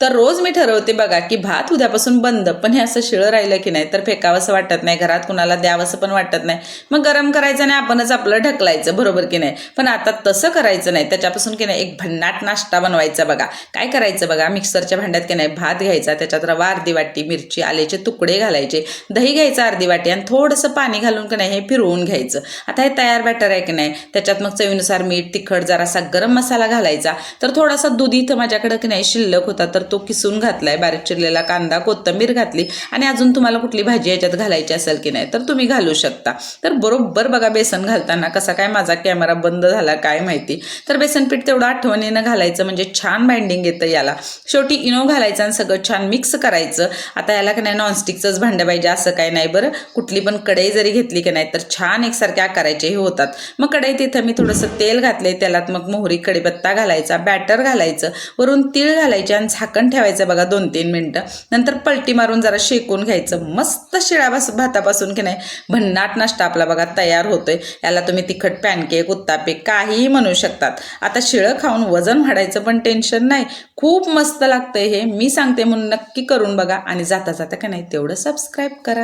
तर रोज मी ठरवते बघा की भात उद्यापासून बंद पण हे असं शिळं राहिलं की नाही तर फेकावंसं वाटत नाही घरात कुणाला द्यावंसं पण वाटत नाही. मग गरम करायचं आणि आपणच आपलं ढकलायचं बरोबर की नाही? पण आता तसं करायचं नाही त्याच्यापासून की नाही एक भन्नाट नाश्ता बनवायचा बघा. काय करायचं बघा मिक्सरच्या भांड्यात की नाही भात घ्यायचा त्याच्यात रवा अर्धी वाटी मिरची आल्याचे तुकडे घालायचे दही घ्यायचं अर्धी वाटी आणि थोडंसं पाणी घालून की नाही हे फिरवून घ्यायचं. आता हे तयार बॅटर आहे की नाही त्याच्यात मग चवीनुसार मीठ तिखट जरासा गरम मसाला घालायचा. तर थोडासा दूध इथं माझ्याकडं की नाही शिल्लक होता तर तो किसून घातलाय बारीक चिरलेला कांदा कोथिंबीर घातली आणि अजून तुम्हाला कुठली भाजी याच्यात घालायची असेल की नाही तर तुम्ही घालू शकता. तर बरोबर बघा बेसन घालताना कसा काय माझा कॅमेरा बंद झाला काय माहिती. तर बेसन पीठ तेवढं आठवणीनं घालायचं म्हणजे छान बाइंडिंग येतं याला. शेवटी इनो घालायचं आणि सगळं छान मिक्स करायचं. आता याला की नाही नॉनस्टिकचंच भांडं पाहिजे असं काय नाही बरं. कुठली पण कढई जरी घेतली की नाही तर छान एकसारखे आकाराचे हे होतात. मग कढई तिथं मी थोडंसं तेल घातले त्यालात मग मोहरी कडीपत्ता घालायचा बॅटर घालायचं वरून तीळ घालायचे आणि झाकण ठेवायचं बघा दोन तीन मिनटं. नंतर पलटी मारून जरा शेकून घ्यायचं. मस्त शिळा भास भातापासून की नाही भन्नाट नाश्ता आपला बघा तयार होतोय. याला तुम्ही तिखट पॅनकेक उत्तापे काहीही म्हणू शकतात. आता शिळं खाऊन वजन वाढायचं पण टेन्शन नाही. खूप मस्त लागतंय हे. मी सांगते म्हणून नक्की करून बघा आणि जाता जाता का नाही तेवढं सबस्क्राईब करा.